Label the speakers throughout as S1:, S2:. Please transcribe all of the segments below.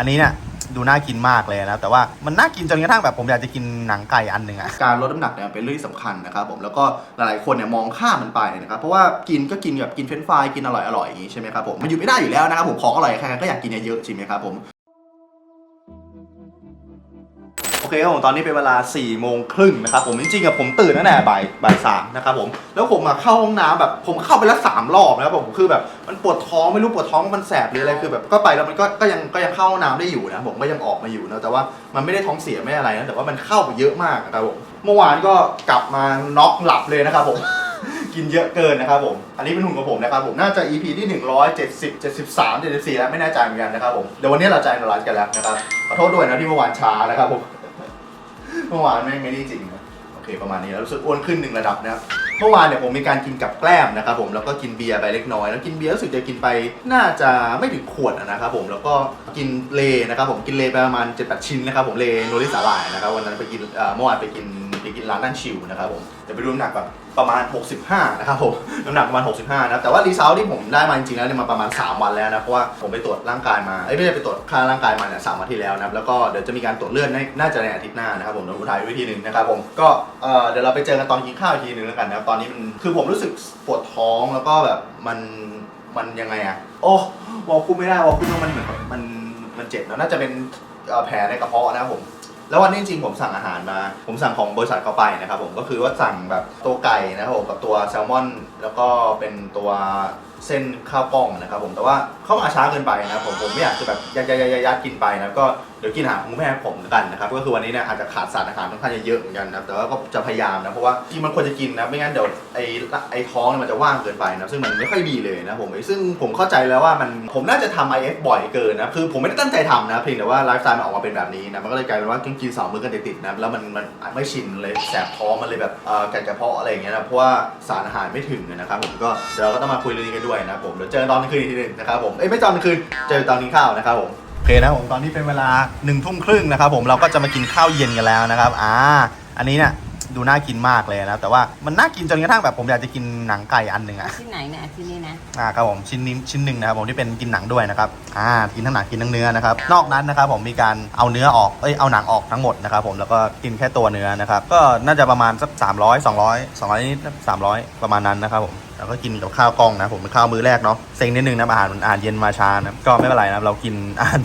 S1: อันนี้เนี่ยดูน่ากินมากเลยนะ แต่ว่ามันน่ากินจนกระทั่งแบบผมอยากจะกินหนังไก่อันหนึ่งอะการลดน้ำหนักเนี่ยเป็นเรื่องที่สำคัญนะครับผมแล้วก็หลายๆคนเนี่ยมองข้ามมันไปนะครับเพราะว่ากินก็กินแบบกินเฟรนช์ฟรายกินอร่อยอร่อยอย่างนี้ใช่ไหมครับผมมันอยู่ไม่ได้อยู่แล้วนะครับผมของอร่อยใครก็อยากกินเยอะๆจริงไหมครับผม เคครับผมตอนนี้เป็นเวลา4ี่โมงครึ่งนะครับผมจริงๆกับผมตื่นตั้งแต่บ่ายบ่ายสามนะครับผมแล้วผมมาเข้าห้องน้ำแบบผมเข้าไปแล้วสามรอบนะครับผมคือแบบมันปวดท้องไม่รู้ปวดท้องมันแสบหรืออะไรคือแบบก็ไปแล้วมันก็ก็ยังก็ยังเข้าห้องน้ำได้อยู่นะผมก็ยังออกมาอยู่นะแต่ว่ามันไม่ได้ท้องเสียไม่อะไรนะแต่ว่ามันเข้าไปเยอะมากนะครับผมเมื่อวานก็กลับมาน็อกหลับเลยนะครับผม กินเยอะเกินนะครับผม อันนี้เป็นหุ่นของผมนะครับผม น่าจะ EP ที่ 170 73 74แล้วไม่แน่ใจเหมือนกันนะครับผม เดี๋ยววันนี้เราจะนไลฟ์กันแล้วนะครับ ขอโทษด้วยนะที่เมื่อวานช้านะครับผม เมื่อวานไม่ไม่ได้จริงนะโอเคประมาณนี้แล้วรู้สึกอ้วนขึ้นหนึ่งระดับนะครับเมื่อวานเนี่ยผมมีการกินกับแกล้มนะครับผมแล้วก็กินเบียร์ไปเล็กน้อย แล้วกินเบียร์รู้สึกจะกินไปน่าจะไม่ถึงขวดนะครับผมแล้วก็กินเลนะครับผมกินเลไปประมาณ7-8ชิ้นนะครับผมเลโนริสาหร่ายนะครับวันนั้นไปกินเมื่อวานไปกินไปกินร้านนั่นชิวนะครับผมแต่ไปดูน้ำหนักแบบ ประมาณ 65 นะครับผม น้ำหนักประมาณ 65 นะครับ แต่ว่ารีเซลที่ผมได้มาจริงๆแล้วเนี่ยมาประมาณ 3 วันแล้วนะ เพราะว่าผมไปตรวจร่างกายมา เอ้ยไม่ได้ไปตรวจค่าร่างกายมาเนี่ยสวันที่แล้วนะครับ แล้วก็เดี๋ยวจะมีการตรวจเลือดในน่าจะในอาทิตย์หน้านะครับผมเดี๋ยวผมถ่ายวิธีหนึ่งนะครับผม ก็เอ่อเดี๋ยวเราไปเจอกันตอนกินข้าวอีกทีหนึ่งแล้วกันนะครับ ตอนนี้มัน คือผมรู้สึกปวดท้องแล้วก็แบบมัน มันยังไงอะโอ้บอกพูดไม่ได้บอกพูดว่ามันเหมือนมัน มันเจ็บแล้วน่าจะเป็นเอ่อแผลในกระเพาะนะครับผม แล้ววันนี้จริงๆผมสั่งอาหารมา ผมสั่งของบริษัทเขาไปนะครับผมก็คือว่าสั่งแบบตัวไก่นะครับผมกับตัวแซลมอน แล้วก็เป็นตัวเส้นข้าวกล้องนะครับผมแต่ว่าเข้ามาช้าเกินไปนะครับผมผมไม่อยากจะแบบยัดยัดยัดยัดยัดกินไปนะก็ เดี๋ยวกินอาหารของแม่ผมแล้วกันนะครับก็คือวันนี้เนี่ยอาจจะขาดสารอาหารค่อนข้างจะเยอะเหมือนกันนะครับแต่ว่าก็จะพยายามนะเพราะว่าที่มันควรจะกินนะไม่งั้นเดี๋ยวไอ้ไอ้ท้องเนี่ยมันจะว่างเกินไปนะซึ่งมันไม่ค่อยดีเลยนะผมซึ่งผมเข้าใจแล้วว่ามันผมน่าจะทำ IF บ่อยเกินนะคือผมไม่ได้ตั้งใจทำนะเพียงแต่ว่าไลฟ์สไตล์มันออกมาเป็นแบบนี้นะมันก็เลยกลายเป็นว่าต้องกินสองมื้อกันติดๆนะแล้วมันมันไม่ชินเลยแสบท้องมันเลยแบบเอ่อกัดกระเพาะอะไรอย่างเงี้ยนะเพราะว่าสารอาหารไม่ถึงนะครับผมก็เดี๋ยวเราก็ต้องมาคุยเรื่องนี้กันด้วยนะผมเดี๋ยวเจอกันตอนกลางคืนอีกทีหนึงนะครับผมเอ้ยไม่ตอนกลางคืนเจอตอนกินข้าวนะครับผม เคนะผมตอนนี้เป็นเวลาหนึ่งทุ่มครึ่งนะครับผมเราก็จะมากินข้าวเย็นกันแล้วนะครับอ่าอันนี้เนี่ย ดูน่ากินมากเลยนะ แต่ว่ามันน่ากินจนกระทั่งแบบผมอยากจะกินหนังไก่อันหนึ่งอะ
S2: ที่ไหนเนี่ยที่นี่นะ
S1: อ่าครับผมชิ้นนี้ชิ้นหนึ่งนะครับผมที่เป็นกินหนังด้วยนะครับอ่ากินทั้งหนังกินทั้งเนื้อนะครับนอกนั้นนะครับผมมีการเอาเนื้อออกเอ้ยเอาหนังออกทั้งหมดนะครับผมแล้วก็กินแค่ตัวเนื้อนะครับก็น่าจะประมาณสัก300 200 200นิด300 ประมาณนั้นนะครับผมแล้วก็กินกับข้าวกล้องนะผมเป็นข้าวมื้อแรกเนาะเซ็งนิดนึงนะอาหารมันอาหารเย็นมาช้านะก็ไม่เป็นไรนะครับเรากินอาหาร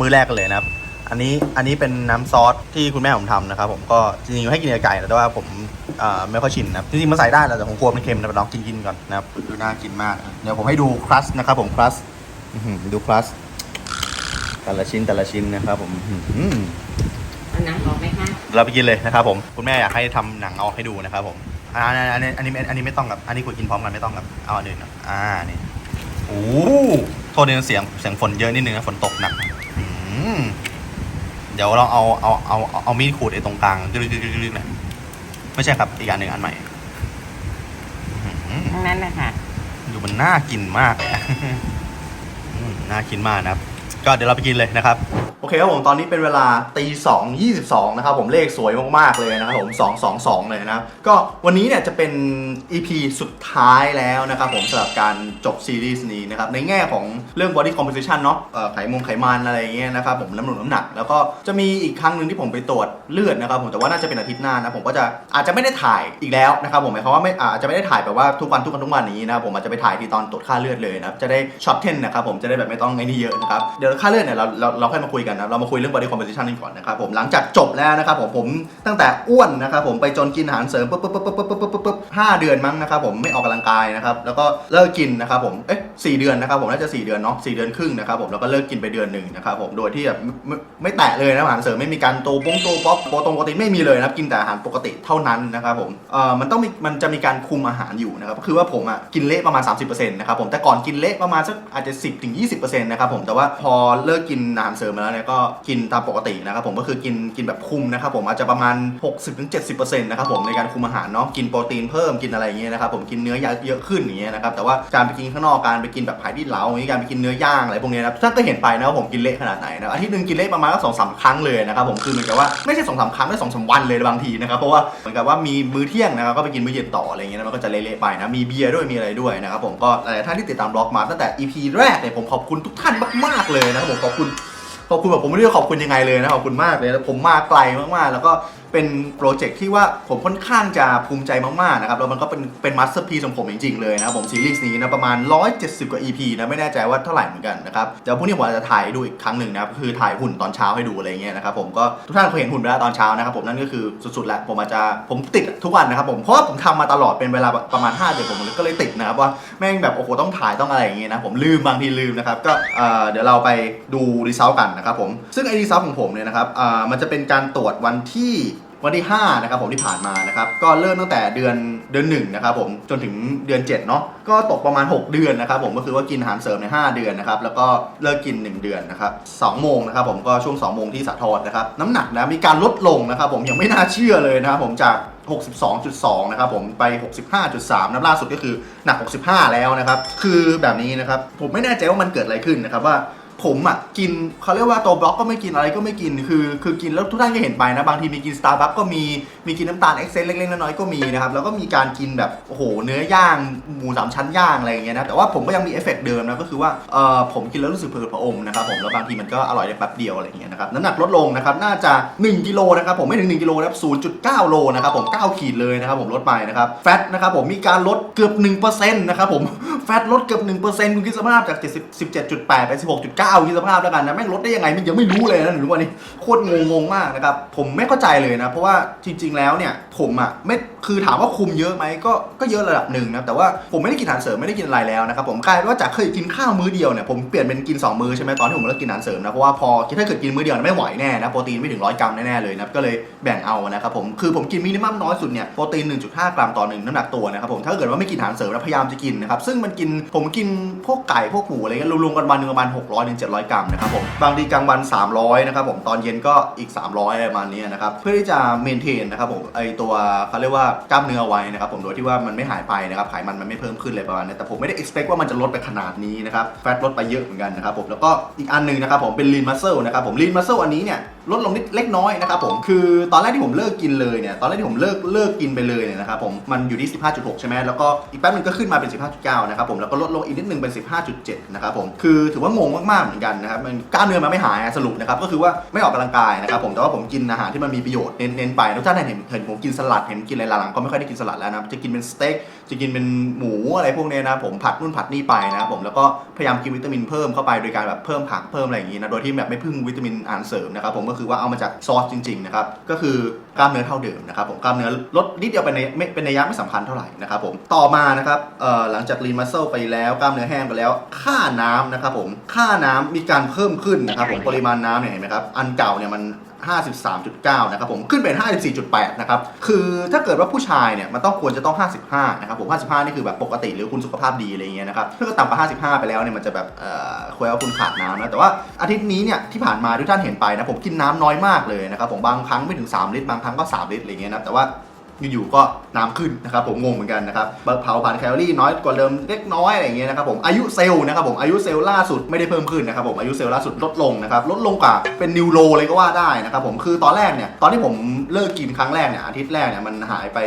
S1: มื้อแรกกันเลยนะครับ อันนี้อันนี้เป็นน้ำซอสที่คุณแม่ผมทำนะครับผมก็จริงๆให้กินกับไก่นะแต่ว่าผมเอ่อไม่ค่อยชินนะครับจริงๆมันใส่ได้แหละแต่ผมกลัวมันเค็มนะลองกินกินๆก่อนนะครับดูน่ากินมากนะเดี๋ยวผมให้ดูครัสนะครับผมครัสอื้อหือดูครัสแต่ละชิ้นแต่ละชิ้นนะครับผมอื้อหือ
S2: เอาหนังออกไหมคะ
S1: เราไปกินเลยนะครับผมคุณแม่อยากให้ทำหนังเอาให้ดูนะครับผมอ่าอันนี้อันนี้อันนี้ไม่ต้องกับอันนี้คุณกินพร้อมกันไม่ต้องกับเอาอันอื่นนะอ่านี่โอ้โทษในเสียงเสียงฝนเยอะนิดนึงนะฝนตกหนักอืม เดี๋ยวเราเอาเอาเอาเอาเอามีดขูดไอ้ตรงกลางลึกๆๆๆนะไม่ใช่ครับอีกอันหนึ่งอันใหม่อื้อหือ
S2: ทั้งนั้นนะคะ
S1: ดูมันน่ากินมากเลยอะอืมน่ากินมากนะครับ ก็เดี๋ยวเราไปกินเลยนะครับ โอเคครับผมตอนนี้เป็นเวลาตีสองยี่สิบสองนะครับผมเลขสวยมากๆเลยนะครับผมสองสองสองเลยนะครับ ก็วันนี้เนี่ยจะเป็น EP สุดท้ายแล้วนะครับผมสำหรับการจบซีรีส์นี้นะครับในแง่ของเรื่อง body composition เนาะไขมงไขมันอะไรอย่างเงี้ยนะครับผมน้ำหนักน้ำหนัก แล้วก็จะมีอีกครั้งหนึ่งที่ผมไปตรวจเลือดนะครับผมแต่ว่าน่าจะเป็นอาทิตย์หน้านะผมก็จะอาจจะไม่ได้ถ่ายอีกแล้วนะครับผมหมายความว่าไม่อาจจะไม่ได้ถ่ายแบบว่าทุกวันทุกวันทุกวันนี้นะครับผมอาจจะไปถ่ายที่ตอนตรวจค่าเลือดเลยนะครับจะได้ช็อตเทนนะครับผมจะได้แบบไม่ต้องไอ้นี่เยอะนะครับเดี๋ยวี๋ยวค่าเลือดเนี่ยเราเราเราค่อยมาคุยกันนะเรามาคุยเรื่อง body composition กันก่อนนะครับผมหลังจากจบแล้วนะครับผมผมตั้งแต่อ้วนนะครับผมไปจนกินอาหารเสริมปุ๊บปุ๊บปุ๊บปุ๊บปุ๊บปุ๊บปุ๊บห้าเดือนมั้งนะครับผมไม่ออกกำลังกายนะครับแล้วก็เลิกกินนะครับผมเอ๊ะสี่เดือนนะครับผมน่าจะสี่เดือนเนาะสี่เดือนครึ่งนะครับผมแล้วก็เลิกกินไปเดือนหนึ่งนะครับผมโดยที่แบบไม่ไม่แตะเลยนะอาหารเสริมไม่มีการโตป้งโตป๊อปโปรตรงปรตีไม่มีเลยนะบกินแต่อาหารปกติเท่านั้นนะครับผมเอ่อมันต้องมีมันจะมีการคุมอาหารอยู่นะครับก็คือว่าผมอะกินเละประมาณ 30%นะครับผมแต่ก่อนกินเละประมาณสักอาจจะ 10-20%นะครับผมแต่ว่าพอเลิกกินอาหารเสริมมาแล้วเนี่ยก็กินตามปกตินะครับผมก็คือกินกินแบบคุมนะครับผมอาจจะประมาณ 60-70%นะครับผมในการคุมอาหารเนาะกินโปรตีนเพิ่มกินอะไรอย่างเงี้ยนะครับผมกินเนื้อเยอะขึ้นอย่างเงี้ยนะครับแต่ว่าการไปกินข้างนอกการไปกินแบบผายที่เหลาอย่างงี้การไปกินเนื้อย่างอะไรพวกเนี้ยนะท่านก็เห็นไปนะครับผมกินเละขนาดไหนนะอาทิตย์หนึงกินเละประมาณก็สองสามครั้งเลยนะครับผมคือเหมือนกับว่าไม่ใช่สองสามครั้งไม่สองสามวันเลยบางทีนะครับเพราะว่าเหมือนกับว่ามีมื้อเที่ยงนะครับก็ไปกินมื้อเย็นต่ออะไรเงี้ยมันก็จะเละๆไปนะมีเบียร์ด้วยมีอะไรด้วยนะครับผมก็หลายท่านที่ติดตามบล็อกมาตั้งแต่ EP แรกเนี่ยผมขอบคุณทุกท่านมากๆเลยนะครับผมขอบคุณขอบคุณแบบผมไม่รู้จะขอบคุณยังไงเลยนะขอบคุณมากเลยแล้วผมมาไกลมากๆ แล้วก็เป็นโปรเจกต์ที่ว่าผมค่อนข้างจะภูมิใจมากๆนะครับแล้วมันก็เป็นเป็นมาสเตอร์พีของผมจริงๆเลยนะครับผมซีรีส์นี้นะประมาณ 170 กว่า EP นะไม่แน่ใจว่าเท่าไหร่เหมือนกันนะครับเดี๋ยวพรุ่งนี้ผมอาจจะถ่ายดูอีกครั้งหนึ่งนะครับคือถ่ายหุ่นตอนเช้าให้ดูอะไรเงี้ยนะครับผมก็ทุกท่านเคยเห็นหุ่นไปแล้วตอนเช้านะครับผมนั่นก็คือสุดๆแล้วผมอาจจะผมติดทุกวันนะครับผมเพราะว่าผมทำมาตลอดเป็นเวลาประมาณ5เดือนผมก็เลยติดนะครับว่าแม่งแบบโอ้โหต้องถ่ายต้องอะไรอย่างเงี้ยนะผมลืมบางทีลืมนะครับก็เอ่อเดี๋ยวเราไปดูรีเซลกันนะครับผมซึ่งไอรีเซลของผมเนี่ยนะครับมันจะเป็นการตรวจวันที่ วันที่5นะครับผมที่ผ่านมานะครับก็เริ่มตั้งแต่เดือนเดือนหนึ่งนะครับผมจนถึงเดือน7เนาะก็ตกประมาณ 6 เดือนนะครับผมก็คือว่ากินอาหารเสริมใน 5 เดือนนะครับแล้วก็เลิกกิน 1 เดือนนะครับ2โมงนะครับผมก็ช่วง 2 โมงที่สาทรนะครับน้ำหนักนะมีการลดลงนะครับผมยังไม่น่าเชื่อเลยนะครับผมจาก 62.2 นะครับผมไป 65.3นะล่าสุดก็คือหนัก 65 แล้วนะครับคือแบบนี้นะครับผมไม่แน่ใจว่ามันเกิดอะไรขึ้นนะครับว่า ผมอะกินเขาเรียกว่าตัวบล็อกก็ไม่กินอะไรก็ไม่กินคือ คือกินแล้วทุกท่านก็เห็นไปนะ บางทีมีกินสตาร์บัคก็มีมีกินน้ำตาลเอ็กเซนเล็กๆน้อยๆก็มีนะครับ แล้วก็มีการกินแบบโอ้โหเนื้อย่างหมูสามชั้นย่างอะไรอย่างเงี้ยนะแต่ว่าผมก็ยังมีเอฟเฟกต์เดิมนะก็คือว่าเออผมกินแล้วรู้สึกเผือผะอมนนะครับผมแล้วบางทีมันก็อร่อยได้แป๊บเดียวอะไรอย่างเงี้ยนะครับน้ำหนักลดลงนะครับน่าจะ 1กิโลนะครับผมไม่ถึง 1กิโลนะครับ0.9 โลนะครับผม 9 ขีดเลยนะครับผมลดไปนะครับแฟตนะครับผมมีการลดเกือบ1%นะครับผมแฟตลดเกือบ1%คุณคิดสภาพจาก77.8ไป16.9คิดสภาพแล้วกันนะแม่งลดได้ยังไงมันยังไม่รู้เลยนะหรือว่านี่โคตรงงงมากนะครับผมไม่เข้าใจเลยนะ เพราะว่าจริง ๆ แล้วเนี่ยผมอะไม่คือถามว่าคุมเยอะไหมก็ก็เยอะระดับหนึ่งนะแต่ว่าผมไม่ได้กินอาหารเสริมไม่ได้กินอะไรแล้วนะครับผมกลายเป็นว่าจากเคยกินข้าวมื้อเดียวเนี่ยผมเปลี่ยนเป็นกิน 2 มื้อใช่ไหมตอนที่ผมเลิกกินอาหารเสริมนะเพราะว่าพอถ้าเกิดกินมื้อเดียวเนี่ยไม่ไหวแน่นะโปรตีนไม่ถึงร้อยกรัมแน่ๆเลยนะก็เลยแบ่งเอานะครับผมคือผมกินมินิมัมน้อยสุดเนี่ยโปรตีน 1.5 กรัมต่อหนึ่งน้ำหนักตัวนะครับผมถ้าเกิดว่าไม่กินอาหารเสริมนะพยายามจะกินนะครับซึ่งมันกินผมกินพวกไก่พวกหมูอะไรเงี้ยรวมๆกันวันหนึงประมาณ600ถึง700 กรัมนะครับผมบางทีกลางวัน 300นะครับผมตอนเย็นก็อีก 300อะไรประมาณนี้นะครับเพื่อที่จะเมนเทนนะครับผมไอตัวเขาเรียกว่ากล้ามเนื้อไว้นะครับผมโดยที่ว่ามันไม่หายไปนะครับไขมันมันไม่เพิ่มขึ้นเลยประมาณนี้แต่ผมไม่ได้ expect ว่ามันจะลดไปขนาดนี้นะครับแฟตลดไปเยอะเหมือนกันนะครับผมแล้วก็อีกอันหนึงนะครับผมเป็นลีนมัสเซลนะครับผมลีนมัสเซลอันนี้เนี่ย ลดลงนิดเล็กน้อยนะครับผมคือตอนแรกที่ผมเลิกกินเลยเนี่ยตอนแรกที่ผมเลิกเลิกกินไปเลยเนี่ยนะครับผมมันอยู่ที่ 15.6 ใช่ไหมแล้วก็อีกแป๊บนึงก็ขึ้นมาเป็น 15.9 นะครับผมแล้วก็ลดลงอีกนิดนึงเป็น 15.7 นะครับผมคือถือว่างงมากๆเหมือนกันนะครับมันกล้ามเนื้อมันไม่หายสรุปนะครับก็คือว่าไม่ออกกำลังกายนะครับผมแต่ว่าผมกินอาหารที่มันมีประโยชน์เน้นเน้นไปทุกท่านเห็นเห็นผมกินสลัดเห็นกินอะไรหลังๆก็ไม่ค่อยได้กินสลัดแล้วนะจะกินเป็นสเต็กจะกินเป็นหมูอะไรพวกเนี้ยนะผมผัดนู่นผัดนี่ไปนะครับผมแล้วก็พยายามกินวิตามินเพิ่มเข้าไปโดยการแบบเพิ่มผักเพิ่มอะไรอย่างงี้นะโดยที่แบบไม่พึ่งวิตามินอาหารเสริมนะครับผมก็คือว่าเอามาจากซอสจริงๆนะครับก็คือกล้ามเนื้อเท่าเดิมนะครับผมกล้ามเนื้อลดนิดเดียวเป็นในไม่เป็นในยะไม่สำคัญเท่าไหร่นะครับผมต่อมานะครับหลังจากรีมัสเซลไปแล้วกล้ามเนื้อแห้งไปแล้ว ค่าน้ำนะครับผมค่าน้ำมีการเพิ่มขึ้นนะครับผมปริมาณน้ำเนี่ยเห็นไหมครับอันเก่าเนี่ยมัน 53.9 นะครับผมขึ้นเป็น 54.8 นะครับ คือถ้าเกิดว่าผู้ชายเนี่ยมันต้องควรจะต้อง 55 นะครับผม 55 นี่คือแบบปกติหรือคุณสุขภาพดีอะไรเงี้ยนะครับ ถ้าเกิดต่ำกว่า 55 ไปแล้วเนี่ยมันจะแบบเอ่อควรว่าคุณขาดน้ำนะแต่ว่าอาทิตย์นี้เนี่ยที่ผ่านมาทุกท่านเห็นไปนะผมกินน้ำน้อยมากเลยนะครับผมบางครั้งไม่ถึง 3 ลิตรบางครั้งก็ 3 ลิตรอะไรเงี้ยนะแต่ว่า อยู่ๆก็น้ำขึ้นนะครับผมงงเหมือนกันนะครับเผาผ่านแคลอรี่น้อยกว่าเดิมเล็กน้อยอะไรอย่างเงี้ยนะครับผมอายุเซลล์นะครับผมอายุเซลล์ล่าสุดไม่ได้เพิ่มขึ้นนะครับผมอายุเซลล์ล่าสุดลดลงนะครับลดลงกว่าเป็นนิวโรเลยก็ว่าได้นะครับผมคือตอนแรกเนี่ยตอนที่ผมเลิกกินครั้งแรกเนี่ยอาทิตย์แรกเนี่ยมันหายไป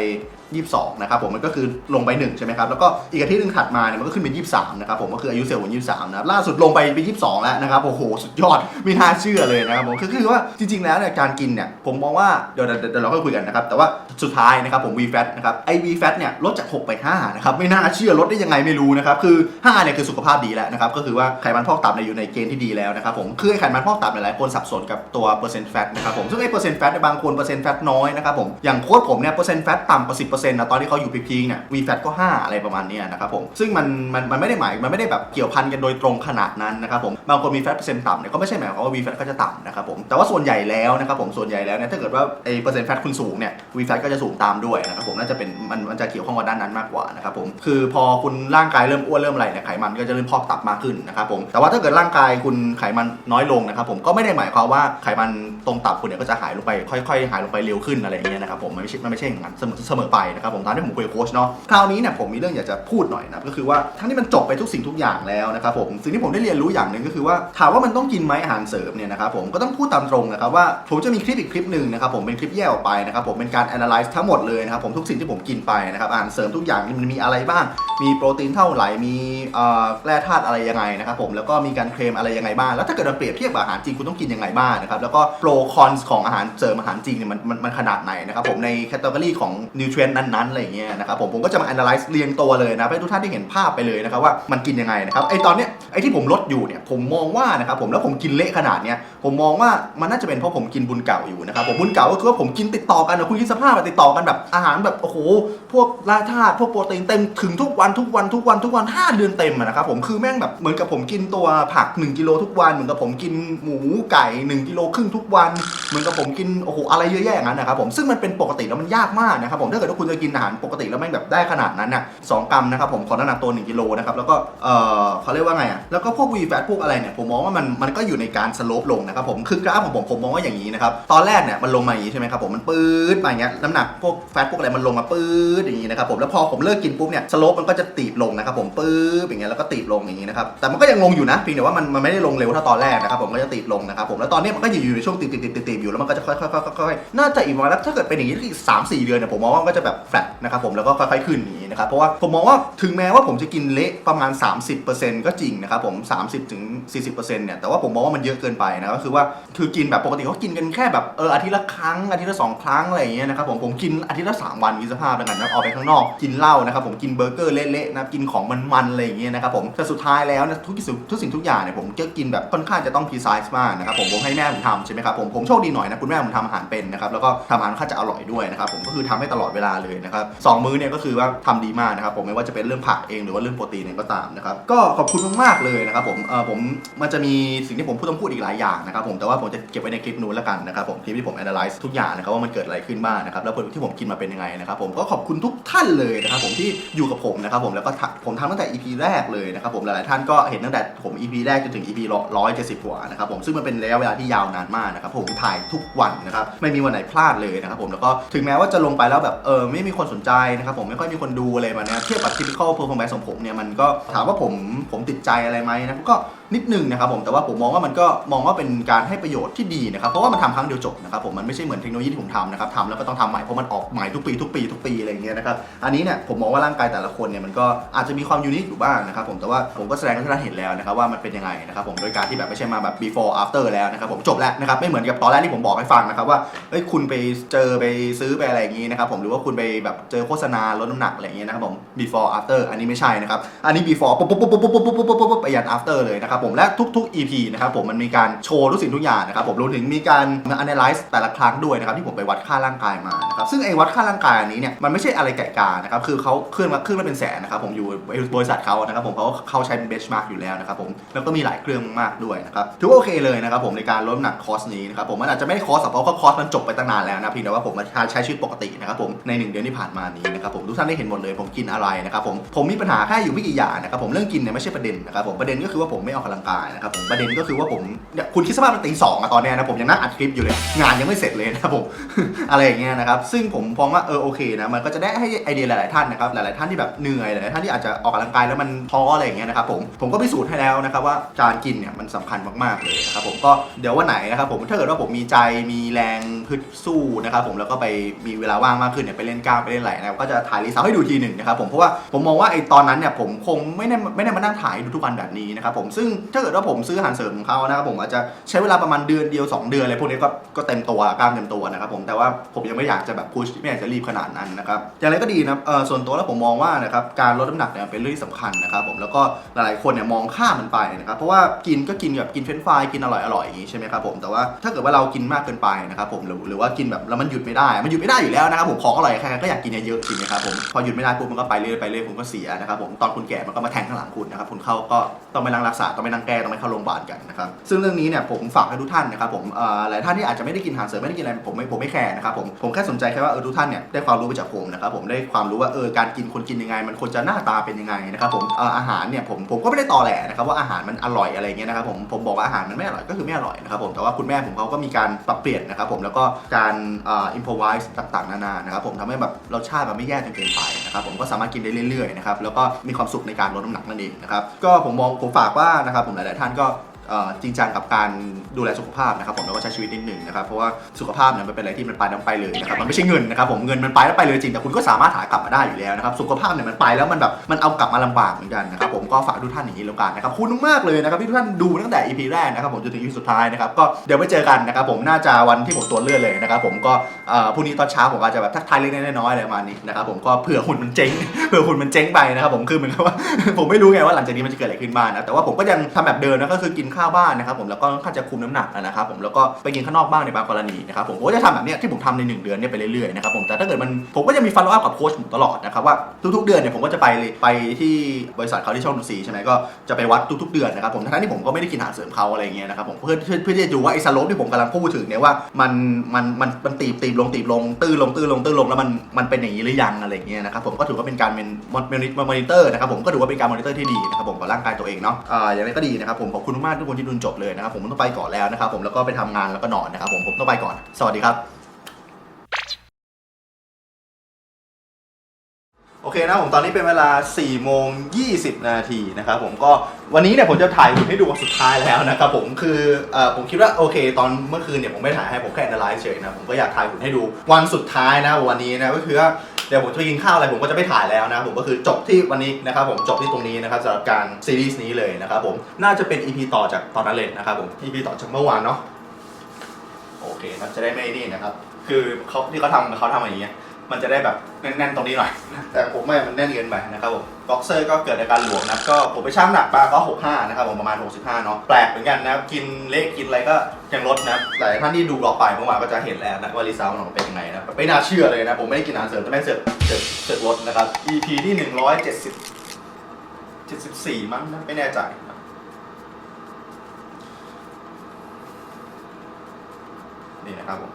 S1: 22นะครับผมมันก็คือลงไป1ใช่ไหมครับแล้วก็อีกอาทิตย์หนึงถัดมาเนี่ยมันก็ขึ้นเป็น 23นะครับผมก็คืออายุเซลล์วัน23นะครับล่าสุดลงไปเป็น 22 แล้วนะครับโอ้โหสุดยอดไม่น่าเชื่อเลยนะครับผมคือคือว่าจริงๆแล้วเนี่ยการกินเนี่ยผมมองว่าเดี๋ยวเดี๋ยวเราค่อยคุยกันนะครับแต่ว่าสุดท้ายนะครับผม VFAT นะครับไอ้ VFAT เนี่ยลดจาก 6 ไป 5 นะครับไม่น่าเชื่อลดได้ยังไงไม่รู้นะครับคือ 5 เนี่ยคือสุขภาพดีแล้วนะครับก็คือว่าไขมันพอกตับเนี่ยอยู่ในเกณฑ์ที่ดีแล้วนะครับผมคือไขมันพอกตับหลายคนสับสนกับตัวเปอร์เซ็นต์แฟตนะครับผมซึ่งไอ้เปอร์เซ็นต์แฟตเนี่ยบางคนเปอร์เซ็นต์แฟตน้อยนะครับผมอย่างโค้ชผมเนี่ยเปอร์เซ็นต์แฟตต่ำกว่า10%นะตอนที่เขาอยู่พีคๆเนี่ย VFAT ก็ 5 อะไรประมาณเนี้ยนะครับผม ซึ่งมันมันมันไม่ได้หมายมันไม่ได้แบบเกี่ยวพันกันโดยตรงขนาดนั้นนะครับผมบางคนมีแฟตเปอร์เซ็นต์ต่ำเนี่ยก็ไม่ใช่หมายความว่า VFAT ก็จะต่ำนะครับผมแต่ว่าส่วนใหญ่แล้วนะครับผมส่วนใหญ่แล้วเนี่ยถ้าเกิดว่าไอ้เปอร์เซ็นต์แฟตคุณสูงเนี่ย VFAT ก็จะสูงตามด้วยนะครับผมน่าจะเป็นมันมันจะเกี่ยวข้องกับด้านนั้นมากกว่านะครับผมคือพอคุณร่างกายเริ่มอ้วนเริ่มอะไรเนี่ยไขมันก็จะเริ่มพอกตับมากขึ้นนะครับผมแต่ว่าถ้าเกิดร่างกายคุณไขมันน้อยลงนะครับผมก็ไม่ได้หมายความว่าไขมันตรงตับคุณเนี่ยก็จะหายลงไปค่อย ๆ หายลงไปเร็วขึ้นอะไรอย่างเงี้ยนะครับผมมันไม่ใช่มันไม่ใช่อย่างนั้นเสมอเสมอไปนะครับผมตามที่ผมคุยกับโค้ชเนาะคราวนี้เนี่ยผมมีเรื่องอยากจะพูดหน่อยนะก็คือว่าทั้งที่มันจบไปทุกสิ่งทุกอย่างแล้วนะครับผมสิ่งที่ผมได้เรียนรู้อย่างหนึ่งก็คือว่าถามว่ามันต้องกินไหมอาหารเสริมเนี่ยนะครับผมก็ต้องพูดตามตรงนะครับว่าผมจะมีคลิปอีกคลิปหนึ่งนะครับผมเป็นคลิปแยกออกไปนะครับผมเป็นการ analyze ทั้งหมดเลยนะครับผมทุกสิ่งที่ผมกินไปนะครับอาหารเสริมทุกอย่างมันมีอะไรบ้าง มีโปรตีนเท่าไหร่มีเอ่อแร่ธาตุอะไรยังไงนะครับผมแล้วก็มีการเคลมอะไรยังไงบ้างแล้วถ้าเกิดเราเปรียบเทียบกับอาหารจริงคุณต้องกินยังไงบ้างนะครับแล้วก็โปรคอนของอาหารเสริมอาหารจริงเนี่ยมันมันขนาดไหนนะครับผมในแคตตาล็อของนิวทรนนั้นๆอะไรเงี้ยนะครับผมผมก็จะมา analyze เรียงตัวเลยนะให้ทุกท่านได้เห็นภาพไปเลยนะครับว่ามันกินยังไงนะครับไอตอนเนี้ยไอที่ผมลดอยู่เนี่ยผมมองว่านะครับผมแล้วผมกินเละขนาดเนี้ยผมมองว่ามันน่าจะเป็นเพราะผมกินบุญเก่าอยู่นะครับผมบุญเก่าก็คือว่าผมกินติดต่อกันนะคุณคิดสภาพอะติดต่อกันแบบอาหารแบบโอ้โหพวกแร่ธาตุพวกโปรตีนเต็มถึงทุกวันทุกวันทุกวันทุกวันห้าเดือนเต็มอะนะครับผมคือแม่งแบบเหมือนกับผมกินตัวผัก 1กิโลทุกวันเหมือนกับผมกินหมูไก่1กิโลครึ่งทุกวัน เหมือนกับผมกินโอ้โหอะไรเยอะแยะอย่างนั้นนะครับผมซึ่งมันเป็นปกติแล้วมันยากมากนะครับผมถ้าเกิดว่าคุณจะกินอาหารปกติแล้วแม่แบบได้ขนาดนั้นน่ะสองกรัมนะครับผมขอน้ำหนักตัว1กิโลนะครับแล้วก็เออเขาเรียกว่าไงอะแล้วก็พวกวีแฟตพวกอะไรเนี่ยผมมองว่ามันมันก็อยู่ในการสโลปลงนะครับผมคือกราฟของผมผมมองว่าอย่างนี้นะครับตอนแรกเนี่ยมันลงมาอย่างนี้ใช่ไหมครับผมมันปื๊ดมาอย่างเงี้ยน้ำหนักพวกแฟตพวกอะไรมันลงมาปื๊ดอย่างนี้นะครับผมแล้วพอผมเลิกกินปุ๊บเนี่ยสโลปมันก็จะตีบลงนะครับผมปื๊ดอย่างเงี้ยแล้วก็ตีบลงอย่างนี้นะครับแต่มันก็ยังลงอยู่นะเพียงแต่ว่ามันมันไม่ได้ลงเร็วเท่าตอนแรกนะครับผมก็จะตีบลงนะครับผมแล้วตอนนี้มันก็อยู่ในช่วงตีบตีบตีบตีบอยู่แล้วมันก็จะค่อยๆค่อยๆๆน่าจะอีกประมาณแล้วถ้าเกิดเป็นอย่างนี้อีกสามสี่เดือนเนี่ยผมมองว่ามันก็จะแบบแฟลตนะครับผมแล้วก็ค่อยๆขึ้นนี้นะครับเพราะว่าผมมองว่าถึงแม้ว่าผมจะกินเละประมาณ 30%ก็จริงนะครับผม30ถึง40%เนี่ยแต่ว่าผมมองว่ามันเยอะเกินไปนะก็คือว่าคือกินแบบปกติเขากินกันแค่แบบเอออาทิตย์ละครั้งอาทิตย์ละสองครั้งอะไรอย่างเงี้ยนะครับผมผมกินอาทิตย์ละสามวันมีสภาพแล้วกันนะออกไปข้างนอกกินเหล้านะครับผมกินเบอร์เกอร์เละๆนะกินของมันๆอะไรอย่างเงี้ยนะครับผมแต่สุดท้ายแล้วนะทุกสิ่งทุกสิ่งทุกอย่างเนี่ยผมก็กินแบบค่อนข้างจะต้องพรีไซส์มากนะครับผมผมให้แม่ผมทำใช่ไหมครับผมผมโชคดีหน่อยนะคุณแม่ผมทำอาหารเป็นนะครับแล้วก็ทำอาหารค่อนข้างจะอร่อยด้วยนะครับผมก็คือทำให้ตลอดเวลาเลยนะครับสองมื้อเนี่ยก็คือว่าทำดีมากนะครับผมไม่ว่าจะเป็นเรื่องผักเองหรือว่าเรื่องโปรตีนเองก็ตามนะครับก็ขอบคุณมากๆเลยนะครับผมเออผมมันจะมีสิ่งที่ผมพูดต้องพูดอีกหลายอย่างนะครับผมแต่ว่าผมจะเก็บไว้ในคลิปนู้นแล้วกันนะครับผมคลิปที่ผม analyze ทุกอย่างนะครับว่ามันเกิดอะไรขึ้นบ้างนะครับแล้วผลที่ผมกินมาเป็นยังไงนะครับผมก็ขอบคุณทุกท่านเลยนะครับผมที่อยู่กับผมนะครับผมแล้วก็ทำผมทำตั้งแต่ EP แรกเลยนะครับผมหลายๆท่านก็เห็นตั้งแต่ผม EP แรกจนถึง EP ร้อยเจ็ดสิบกว่านะครับผมซึ่งมันเป็นระยะเวลาที่ยาวนานมากนะครับผมถ่ายทุกวันนะครับไม่มีวันไหนพลาดเลยนะครับผมแล้วก็ถึงแม้ว่าจะลงไปแล้วแบบเออไม่มีคนสนใจนะครับผมไม่ค่อยมีคนดูอะไรมาเนี่ยเทียบกับ typical performance ของผมเนี่ยมันก็ถามว่าผมผมติดใจอะไรไหมนะก็นิดนึงนะครับผมแต่ว่าผมมองว่ามันก็มองว่าเป็นการให้ประโยชน์ที่ดีนะครับเพราะว่ามันทำครั้งเดียวจบนะครับผมมันไม่ใช่เหมือนเทคโนโลยีที่ผมทำนะครับทำแล้วก็ต้องทำใหม่เพราะมันออกใหม่ทุกปีทุกปีทุกปีอะไรอย่างเงี้ยนะครับอันนี้เนี่ยผมมองว่าร่างกายแต่ละคนเนี่ยมันก็อาจจะมีความยูนิคอยู่บ้างนะครับผมแต่ว่าผมก็แสดงให้ท่านเห็นแล้วนะครับว่ามันเป็นยังไงนะครับผมโดยการที่แบบไม่ใช่มาแบบ before after แล้วนะครับผมจบแล้วนะครับไม่เหมือนกับตอนแรกที่ผมบอกให้ฟังนะครับว่าเอ้ยคุณไปเจอไปซื้อไปอะไรอย่างงี้นะครับผมหรือว่าคุณไปแบบเจอโฆษณาลดน้ำหนักอะไรอย่างเงี้ยนะครับผม before after อันนี้ไม่ใช่นะครับ อันนี้ before ปุ๊บปุ๊บปุ๊บปุ๊บปุ๊บปุ๊บปุ๊บปุ๊บปุ๊บไปยัน after เลยนะครับผมและทุก ๆ EP นะครับผมมันมีการโชว์ทุกสิ่งทุกอย่างนะครับผมรวมถึงมีการมา analyze แต่ละครั้งด้วยนะครับที่ผมไปวัดค่าร่างกายมานะครับซึ่งไอ้วัดค่าร่างกายอันนี้เนี่ยมันไม่ใช่อะไรไก่กานะครับคือเขาเคลื่อนมาเครื่องละเป็นแสนนะครับผมอยู่บริษัทเขานะครับผมเขาเขาใช้เป็น benchmark อยู่แล้วนะครับผมแล้วก็มีหลายเครื่องมากด้วยนะครับถือว่าโอเคเลยนะครับผมในการลดน้ำหนักคอสนี้นะครับผมมันอาจจะไม่คอร์สเพราะว่าคอร์สมันจบไปตั้งนานแล้วนะเพียงแต่ว่าผมมาใช้ชีวิตปกตินะครับผมในหนึ่งเดือนที่ผ่านมานี้นะครับผมทุกท่านได้เห็นหมดเลยผมกินอะไรนะครับผมผมมีปัญหาแค่อยู่ไม่กี่อย่างนะครับผมเรื่องกินเนี่ยไม่ใช่ประเด็นนะครับผมประเด็นก็คือว่าผมไม่ออกกำลังกายนะครับผมประเด็นก็คือว่าผมเนี่ยคุณคิดสภาพมันตีสองอะตอนเนี้ยนะผมยังนั่งอัดคลิปอยู่เลยงานยังไม่เสร็จเลยนะครับผม อะไรอย่างเงี้ยนะครับซึ่งผมมองว่าเออโอเคนะมันก็จะได้ให้ไอเดียหลายๆท่านนะครับหลายๆท่านที่แบบเหนื่อยหลายๆท่านที่อาจจะออกกำลังกายแล้วมันท้ออะไรอย่างเงี้ยนะครับผมผมก็พิสูจน์ให้แล้วนะครับว่าการกินเนี่ยมันสำคัญมากๆเลยนะครับผมก็เดี๋ยววันไหนนะครับผมถ้าเกิดว่าผมมีีใจมีแรงฮึดสู้นะครับผมแล้วก็ไปมีเวลาว่างมากขึ้นเนี่ยไปเล่นกล้ามไปเล่นไหลนะครับก็จะถ่ายรีซาวให้ดูทีหนึ่งนะครับผมเพราะว่าผมมองว่าไอ้ตอนนั้นเนี่ยผมคงไม่ได้ไม่ได้มานั่งถ่ายดูทุกวันแบบนี้นะครับผมซึ่งถ้าเกิดว่าผมซื้ออาหารเสริมของเขานะครับผมอาจจะใช้เวลาประมาณเดือนเดียว 2 เดือนอะไรพวกนี้ก็ก็เต็มตัวกล้ามเต็มตัวนะครับผมแต่ว่าผมยังไม่อยากจะแบบพุชไม่อยากจะรีบขนาดนั้นนะครับอย่างไรก็ดีนะเออส่วนตัวแล้วผมมองว่านะครับการลดน้ำหนักเนี่ยเป็นเรื่องที่สำคัญนะครับผมแล้วก็หลายๆคนเนี่ยมองข้ามมันไปนะครับเพราะว่ากินก็กินแบบกินเฟรนฟรายกินอร่อยอร่อย่างงี้ใช่ไหมครับผมแต่ว่าถ้าเกิดว่าเรากินมากเกินไปนะครับผมหรือหรือว่ากินแบบแล้วมันหยุดไม่ได้ มันหยุดไม่ได้อยู่แล้วนะครับผมของอร่อยใครๆก็อยากกินเยอะๆจริงไหมครับผมพอหยุดไม่ได้ปุ๊บมันก็ไปเรื่อยไปเรื่อยคุณก็เสียนะครับผมตอนคุณแก่มันก็มาแทงข้างหลังคุณนะครับคุณเข้าก็ต้องไปรังรักษาต้องไปนั่งแก้ต้องไปเข้าโรงพยาบาลกันนะครับซึ่งเรื่องนี้เนี่ยผมฝากให้ทุกท่านนะครับผมเอ่อหลายท่านที่อาจจะไม่ได้กินอาหารเสริมไม่ได้กินอะไรผมไม่ผมไม่แคร์นะครับผมผมแค่สนใจแค่ว่าเออทุกท่านเนี่ยได้ความรู้ไปจากผมนะครับผมได้ความรู้ว่าเออการกินคนกินยังไง มันควรจะหน้าตาเป็นยังไงนะครับผมเอ่ออาหารเนี่ยผมผมก็ไม่ได้ตอแหลนะครับว่าอาหารมันอร่อยอะไรเงี้ยนะครับผมผมบอกว่าอาหารมันไม่อร่อยก็คือไม่อร่อยนะครับผมแต่ว่าคุณแม่ผมเขาก็มีการปรับเปลี่ยนนะครับผมแล้วก็การอินโพไวส์ต่างๆ นานานะครับผมทำให้แบบรสชาติมันไม่แย่จนเกินไปนะครับผมก็สามารถกินได้เรื่อยๆนะครับแล้วก็มีความสุขในการลดน้ำหนักนั่นเองนะครับก็ผมมองผมฝากว่านะครับผมหลายๆท่านก็ จริงจังกับการดูแลสุขภาพนะครับผมแล้วก็ใช้ชีวิตนิดหนึ่งนะครับเพราะว่าสุขภาพเนี่ยมันเป็นอะไรที่มันไปแล้วไปเลยนะครับมันไม่ใช่เงินนะครับผมเงินมันไปแล้วไปเลยจริงแต่คุณก็สามารถหากลับมาได้อยู่แล้วนะครับสุขภาพเนี่ยมันไปแล้วมันแบบมันเอากลับมาลำบากเหมือนกันนะครับผมก็ฝากทุกท่านอย่างนี้แล้วกันนะครับคุณมากเลยนะครับที่ทุกท่านดูตั้งแต่ EP แรกนะครับผมจนถึง EP สุดท้ายนะครับก็เดี๋ยวไปเจอกันนะครับผมน่าจะวันที่ผมตัวเลื่อดเลยนะครับผมก็พรุ่งนี้ตอนเช้าผมอาจจะแบบทักทายเล็กน้อยๆอะไรประมาณนี้นะครับผมก็เผื่อหุ่นมันเจ๊งเผื่อหุ่นมันเจ๊งไปนะครับผมคือเหมือนกับว่าผมไม่รู้ไงว่าหลังจากนี้มันจะเกิดอะไรขึ้นบ้างนะแต่ว่าผมก็ยังทำแบบเดิมนะก็คือกินข้าวาวบ้านนะครับผมแล้วก็ค่อนข้างจะคุมน้ำหนักนะครับผมแล้วก็ไปกินข้างนอกบ้างในบางกรณีนะครับผมผมก็จะทำแบบเนี้ยที่ผมทำในหนึ่งเดือนเนี่ยไปเรื่อยๆนะครับผมแต่ถ้าเกิดมันผมก็จะมี follow up กับโค้ชผมตลอดนะครับว่าทุกๆเดือนเนี่ยผมก็จะไปไปที่บริษัทเขาที่ช่องดูซีใช่ไหมก็จะไปวัดทุกๆเดือนนะครับผมทั้งที่ผมก็ไม่ได้กินอาหารเสริมเขาอะไรเงี้ยนะครับผมเพื่อเพื่อเพื่อที่จะดูว่าไอ้สโลปที่ผมกำลังพูดถึงเนี่ยว่ามันมันมันมันตีบตีบลงตีบลงตื้อลงตื้อลงตื้อลงแล้วมันมันเป็นอย่างนี้หรือยังอะไรเงี้ยนะครับผมก็ถือว่าเป็นการเป็นมอนิเตอร์นะครับผมก็ถือว่าเป็นการมอนิเตอร์ที่ดีนะครับผมกับร่างกายตัวเองเนาะอ่าอย่างไรก็ดีนะครับผมขอบคุณมากทุกคนที่ดูจบเลยนะครับผมต้องไปก่อนแล้วนะครับผมแล้วก็ไปทำงานแล้วก็นอนนะครับผมผมต้องไปก่อน สวัสดีครับโอเคนะผมตอนนี้เป็นเวลา4โมง20นาทีนะครับผมก็วันนี้เนี่ยผมจะถ่ายหุ่นให้ดูวันสุดท้ายแล้วนะครับผมคือเอ่อผมคิดว่าโอเค ตอนเมื่อคืนเนี่ยผมไม่ถ่ายให้ผมแค่ analyze เฉยนะผมก็อยากถ่ายหุ่นให้ดูวันสุดท้ายนะวันนี้นะก็คือว่า เดี๋ยวผมจะไปกินข้าวอะไรผมก็จะไม่ถ่ายแล้วนะผมก็คือจบที่วันนี้นะครับผมจบที่ตรงนี้นะครับสำหรับการซีรีส์นี้เลยนะครับผมน่าจะเป็น EP ต่อจากตอนนั้นเลยนะครับผม EP ต่อจากเมื่อวานเนาะโอเคนะจะได้ไม่นี่นะครับ คือเขาที่เขาทำเขาทำอย่างเงี้ย มันจะได้แบบแน่นๆตรงนี้หน่อย แต่ผมไม่มันแน่นเกินไปนะครับผมบ็อกเซอร์ก็เกิดอาการหลวมนะก็ผมไปชั่งหนักมาก็ 65 นะครับผมประมาณ 65 เนาะแปลกเหมือนกันนะกินเละกินอะไรก็ยังลดนะหลายท่านที่ดูบล็อกไปเมื่อวานก็จะเห็นแล้วนะว่ารีซาวมันออกเป็นยังไงนะไม่น่าเชื่อเลยนะผมไม่ได้กินอาหารเสริมแต่แม่งเสือกเสือกเสือกลดนะครับ EP ที่ 170 74 มั้งนะไม่แน่ใจนี่นะครับผม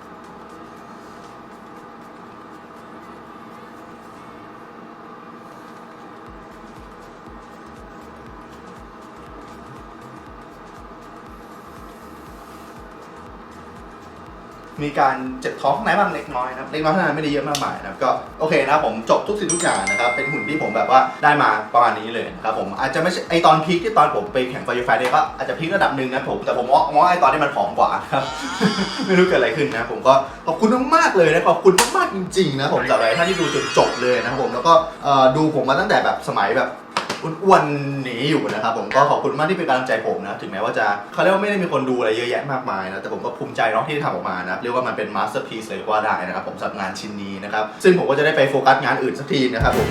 S1: มีการเจ็บท้องข้างในบ้างเล็กน้อยนะครับเล็กน้อยเท่านั้นไม่ได้เยอะมากมายนะครับก็โอเคนะผมจบทุกสิ่งทุกอย่างนะครับเป็นหุ่นที่ผมแบบว่าได้มาประมาณนี้เลยนะครับผมอาจจะไม่ใช่ไอตอนพีคที่ตอนผมไปแข่งไฟไฟเนี่ยก็อาจจะพีคระดับหนึ่งนะผมแต่ผมมองมองว่าไอตอนที่มันผอมกว่านะครับไม่รู้เกิดอะไรขึ้นนะผมก็ขอบคุณมากๆเลยนะขอบคุณมากๆจริงๆนะผมสำหรับหลายท่านที่ดูจนจบเลยนะครับผมแล้วก็ดูผมมาตั้งแต่แบบสมัยแบบ อ้วนๆหนีอยู่นะครับผมก็ขอบคุณมากที่เป็นกำลังใจผมนะถึงแม้ว่าจะเขาเรียกว่าไม่ได้มีคนดูอะไรเยอะแยะมากมายนะแต่ผมก็ภูมิใจเนาะที่ทำออกมานะเรียกว่ามันเป็นมาสเตอร์พีซเลยก็ว่าได้นะครับผมสำหรับงานชิ้นนี้นะครับซึ่งผมก็จะได้ไปโฟกัสงานอื่นสักทีนะครับผม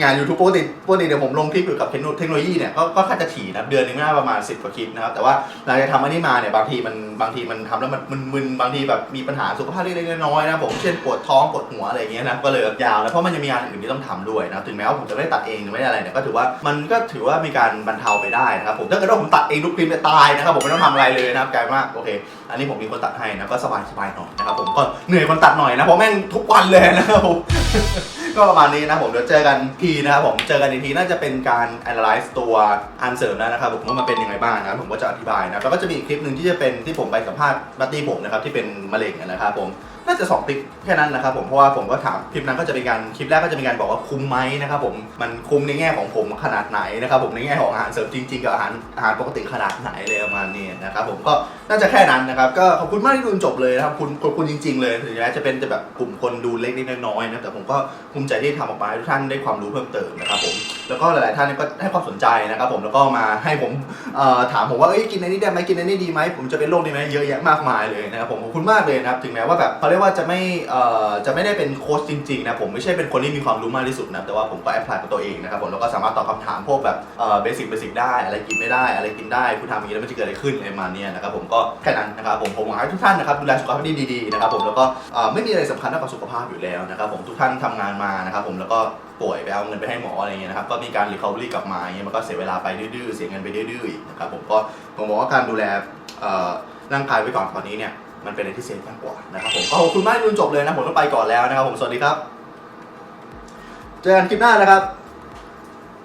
S1: งาน YouTube ปกติปกติเดี๋ยวผมลงคลิปเกี่ยวกับเทคโนเทคโนโลยีเนี่ยก็ก็ค่อนข้างจะถี่นะเดือนหนึงน่าประมาณ 10กว่าคลิปนะครับแต่ว่าหลังจากทำอันนี้มาเนี่ยบางทีมันบางทีมันทำแล้วมันมึนๆบางทีแบบมีปัญหาสุขภาพเล็กๆน้อยๆนะผมเช่นปวดท้องปวดหัวอะไรอย่างเงี้ยนะก็เลยยาวนะเพราะมันยังมีงานอื่นที่ต้องทำด้วยนะถึงแม้ว่าผมจะไม่ได้ตัดเองหรือไม่ได้อะไรเนี่ยก็ถือว่ามันก็ถือว่ามีการบรรเทาไปได้นะครับผมถ้าเกิดว่าผมตัดเองทุกคลิปเนี่ยตายนะครับผมไม่ต้องทำอะไรเลยนะครับกลายว่าโอเค อันนี้ผมมีคนตัดให้นะก็สบายสบายๆหน่อยนะครับผมก็เหนื่อยคนตัดหน่อยนะเพราะแม่งทุกวันเลยนะครับผมก็ประมาณนี้นะผมเดี๋ยวเจอกันทีนะครับผมเจอกันอีกทีน่าจะเป็นการ analyze ตัวอันเสริมแล้วนะครับผมว่ามันเป็นยังไงบ้างนะผมก็จะอธิบายนะแล้วก็จะมีอีกคลิปหนึ่งที่จะเป็นที่ผมไปสัมภาษณ์บัตตี้ผมนะครับที่เป็นมะเร็งนะครับผม น่าจะสองคลิปแค่นั้นนะครับผมเพราะว่าผมก็ถามคลิปนั้นก็จะเป็นการคลิปแรกก็จะมีการบอกว่าคุ้มไหมนะครับผมมันคุ้มในแง่ของผมขนาดไหนนะครับผมในแง่ของอาหารเสริมจริงๆกับอาหารอาหารปกติขนาดไหนเลยประมาณนี้นะครับผมก็น่าจะแค่นั้นนะครับก็ขอบคุณมากที่ดูจบเลยนะครับคุณขอบคุณจริง ๆ เลยถึงแม้จะเป็นแต่แบบกลุ่มคนดูเล็กๆน้อยๆนะแต่ผมก็ภูมิใจที่ทำออกมาให้ทุกท่านได้ความรู้เพิ่มเติมนะครับผมแล้วก็หลายๆท่านก็ให้ความสนใจนะครับผมแล้วก็มาให้ผมถามผมว่าเอ้ยกินอันนี้ได้ไหมกินอันนี้ดีไหมผมจะเป็นโรคนี้ไหมเยอะแยะมากมายเลยนะครับผมขอบคุณมากเลยนะครับถึงแม้ว่าแบบเขาเรียกว่าว่าจะไม่เอ่อจะไม่ได้เป็นโค้ชจริงๆนะผมไม่ใช่เป็นคนที่มีความรู้มากที่สุดนะแต่ว่าผมก็แอพพลายกับตัวเองนะครับผมแล้วก็สามารถตอบคำถามพวกแบบเอ่อเบสิกเบสิกได้อะไรกินไม่ได้ อะไรกินได้คุณทำอย่างนี้แล้วมันจะเกิดอะไรขึ้นอะไรประมาณเนี้ยนะครับผมก็แค่นั้นนะครับผมผมหวังให้ทุกท่านนะครับดูแลสุขภาพดีๆนะครับผมแล้วก็เอ่อไม่มีอะไรสำคัญเท่ากับสุขภาพอยู่แล้วนะครับผมทุกท่านทำงานมานะครับผมแล้วก็ป่วยไปเอาเงินไปให้หมออะไรเงี้ยนะครับก็มีการรีคาบรีกลับมาอย่างเงี้ยมันก็เสียเวลาไปดื้อๆเสียเงินไปดื้อๆอีกนะครับผมก็ผมบอกว่าการดูแลเอ่อร่างกายไว้ก่อนตอนนี้เนี่ย มันเป็นอะไรที่เซฟมากกว่านะครับผมก็ขอบคุณมากที่ดูจนจบเลยนะผมต้องไปก่อนแล้วนะครับผมสวัสดีครับ เจอกันคลิปหน้านะครับ